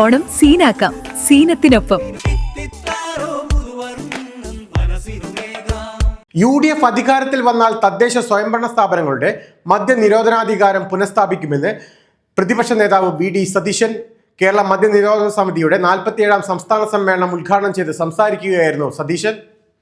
ഓണം സീനാക്കാം. സീനത്തിനൊപ്പം. U D F അധികാരത്തിൽ വന്നാൽ തദ്ദേശ സ്വയംഭരണ സ്ഥാപനങ്ങളുടെ മദ്യ നിരോധനാധികാരം പുനഃസ്ഥാപിക്കുമെന്ന് പ്രതിപക്ഷ നേതാവ് വി ഡി സതീശൻ കേരള മദ്യനിരോധന സമിതിയുടെ നാൽപ്പത്തിയേഴാം സംസ്ഥാന സമ്മേളനം ഉദ്ഘാടനം ചെയ്ത് സംസാരിക്കുകയായിരുന്നു സതീശൻ.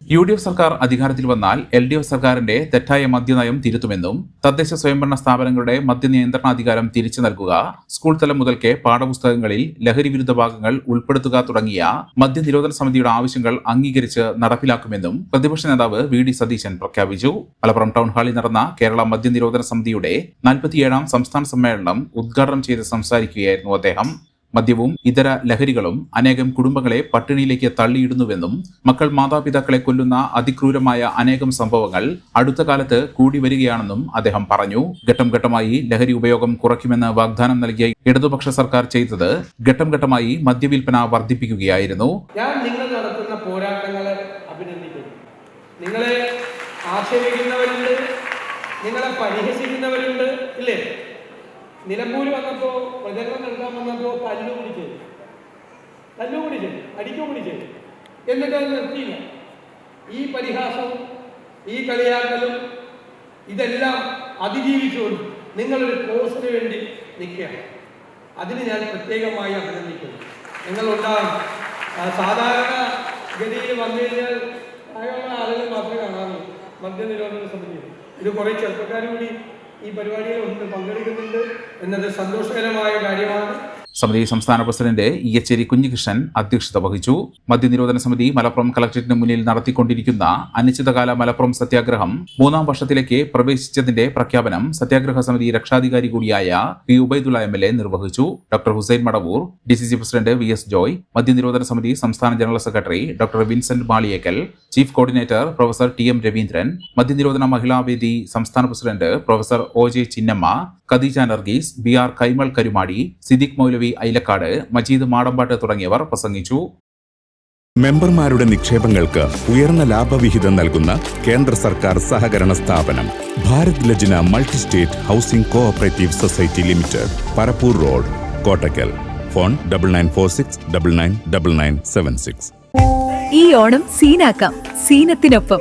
യു ഡി എഫ് സർക്കാർ അധികാരത്തിൽ വന്നാൽ എൽ ഡി എഫ് സർക്കാരിന്റെ തെറ്റായ മദ്യനയം തിരുത്തുമെന്നും തദ്ദേശ സ്വയംഭരണ സ്ഥാപനങ്ങളുടെ മദ്യനിയന്ത്രണാധികാരം തിരിച്ചു നൽകുക സ്കൂൾ തലം മുതൽക്കേ പാഠപുസ്തകങ്ങളിൽ ലഹരി വിരുദ്ധ ഭാഗങ്ങൾ ഉൾപ്പെടുത്തുക തുടങ്ങിയ മദ്യനിരോധന സമിതിയുടെ ആവശ്യങ്ങൾ അംഗീകരിച്ച് നടപ്പിലാക്കുമെന്നും പ്രതിപക്ഷ നേതാവ് വി ഡി സതീശൻ പ്രഖ്യാപിച്ചു. മലപ്പുറം ടൗൺ ഹാളിൽ നടന്ന കേരള മദ്യനിരോധന സമിതിയുടെ നാൽപ്പത്തിയേഴാം സംസ്ഥാന സമ്മേളനം ഉദ്ഘാടനം ചെയ്ത് സംസാരിക്കുകയായിരുന്നു അദ്ദേഹം. മദ്യവും ഇതര ലഹരികളും അനേകം കുടുംബങ്ങളെ പട്ടിണിയിലേക്ക് തള്ളിയിടുന്നുവെന്നും മക്കൾ മാതാപിതാക്കളെ കൊല്ലുന്ന അതിക്രൂരമായ അനേകം സംഭവങ്ങൾ അടുത്ത കാലത്ത് കൂടി വരികയാണെന്നും അദ്ദേഹം പറഞ്ഞു. ഘട്ടം ഘട്ടമായി ലഹരി ഉപയോഗം കുറയ്ക്കുമെന്ന് വാഗ്ദാനം നൽകിയ ഇടതുപക്ഷ സർക്കാർ ചെയ്തത് ഘട്ടം ഘട്ടമായി മദ്യവിൽപ്പന വർദ്ധിപ്പിക്കുകയായിരുന്നു. ഞാൻ നിങ്ങൾ നടത്തുന്ന പോരാട്ടങ്ങളെ അഭിനന്ദിക്കുന്നു. നിങ്ങളെ ആക്ഷേപിക്കുന്നവരുണ്ട് നിങ്ങളെ പരിഹസിക്കുന്നവരുണ്ട്. ഇല്ലേ? നിലമ്പൂര് വന്നപ്പോൾ പ്രചരണം നൽകാൻ വന്നപ്പോൾ തല്ലു പിടിച്ച്. തല്ലു പിടിച്ച് അടിക്കു ചെയ്തു എന്നിട്ട് അത് നിർത്തിയില്ല. ഈ പരിഹാസവും ഈ കളിയാക്കലും ഇതെല്ലാം അതിജീവിച്ചുകൊണ്ട് നിങ്ങളൊരു കോഴ്സിന് വേണ്ടി നിൽക്കുകയാണ്. അതിന് ഞാൻ പ്രത്യേകമായി അഭിനന്ദിക്കുന്നു. നിങ്ങളുണ്ടാകും സാധാരണ ഗതിയിൽ വന്നു കഴിഞ്ഞാൽ ആളുകൾ മാത്രമേ കാണാറുള്ളൂ. മദ്യനിരോധന സമിതി. ഇത് കുറേ ചെറുപ്പക്കാർ കൂടി ഈ പരിപാടിയിൽ ഉണ്ട് പങ്കെടുക്കുന്നുണ്ട് എന്നത് സന്തോഷകരമായ കാര്യമാണ്. സമിതി സംസ്ഥാന പ്രസിഡന്റ് ഇ എച്ചേരി കുഞ്ഞികൃഷ്ണൻ അധ്യക്ഷത വഹിച്ചു. മദ്യനിരോധന സമിതി മലപ്പുറം കളക്ടറേറ്റിന് മുന്നിൽ നടത്തിക്കൊണ്ടിരിക്കുന്ന അനിശ്ചിതകാല മലപ്പുറം സത്യാഗ്രഹം മൂന്നാം വർഷത്തിലേക്ക് പ്രവേശിച്ചതിന്റെ പ്രഖ്യാപനം സത്യാഗ്രഹ സമിതി രക്ഷാധികാരി കൂടിയായ P Ubaidullah M L A നിർവഹിച്ചു. Doctor Hussain Madavoor D C C president V S Joy മദ്യനിരോധന സമിതി സംസ്ഥാന general secretary doctor Vincent Maliyekkal chief coordinator professor T M Raveendran മദ്യനിരോധന മഹിളാവേദി സംസ്ഥാന president professor O J Chinnamma Khadeeja Nargees B R Kaimal Karumadi Siddique Moulavi Ailakkad Majeed Madambatt തുടങ്ങിയവർ പ്രസംഗിച്ചു. മെമ്പർമാരുടെ നിക്ഷേപങ്ങൾക്ക് ഉയർന്ന ലാഭവിഹിതം നൽകുന്ന കേന്ദ്ര സർക്കാർ സഹകരണ സ്ഥാപനം Bharat Lajna multi state housing cooperative society limited Parappur road Kottakkal. Phone double nine four six double nine double nine seven six ഈ ഓണം സീനാക്കാം സീനത്തിനൊപ്പം.